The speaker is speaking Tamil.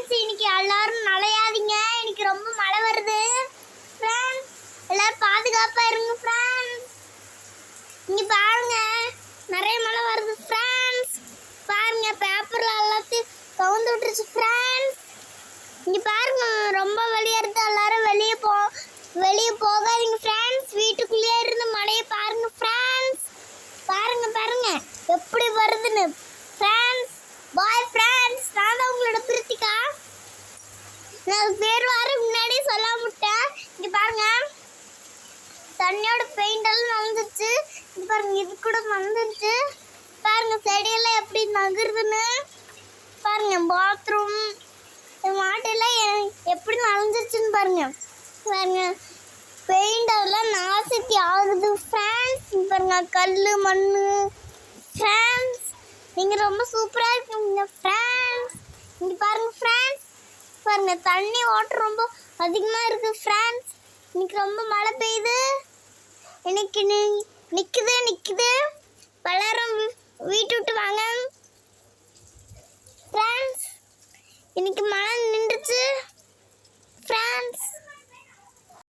ஃப்ரெண்ட்ஸ் இன்னைக்கு எல்லாரும் நலையாதீங்க இன்னைக்கு ரொம்ப மழை வருது. ஃப்ரெண்ட்ஸ் எல்லாரும் பாதுகாப்பா இருங்க ஃப்ரெண்ட்ஸ் இங்க பாருங்க நிறைய மழை வருது ஃப்ரெண்ட்ஸ் பாருங்க பேப்பர்ல எல்லாத்தையும் கவுந்து விட்டுருச்சு ஃப்ரெண்ட்ஸ் இங்க பாருங்க ரொம்ப வெளியே இருந்து எல்லாரும் வெளியே போ வெளியே போகாதீங்க ஃப்ரெண்ட்ஸ் வீட்டுக்குள்ளேயே இருந்து மழையை பாருங்க ஃப்ரெண்ட்ஸ் பாருங்க பாருங்க எப்படி வருதுன்னு பேர் வர முன்னாடியே சொல்ல முட்டேன் இங்கே பாருங்க. தண்ணியோட பெயிண்ட் எல்லாம் நனைஞ்சிருச்சு பாருங்க இது கூட வந்துருச்சு பாருங்க செடியெல்லாம் எப்படி நகருதுன்னு. பாருங்க பாத்ரூம் மாட்டெல்லாம் எ- எப்படி நனைஞ்சிருச்சுன்னு பாருங்க. பாருங்க பெயிண்ட் அதெல்லாம் நாசத்தி ஆகுது. ஃப்ரெண்ட்ஸ் பாருங்க கல் மண் ஃப்ரெண்ட்ஸ் நீங்கள் ரொம்ப சூப்பராக இருக்கீங்க. ஃப்ரெண்ட்ஸ் இங்கே பாருங்க தண்ணி ஓட்டம் ரொம்ப அதிகமா இருக்கு ஃப்ரெண்ட்ஸ் இன்னைக்கு ரொம்ப மழை பெய்யுது. இன்னைக்கு நி- நிக்குது நிக்குது. எல்லாரும் வீட்டு விட்டு வாங்க. ஃப்ரெண்ட்ஸ் இன்னைக்கு மழை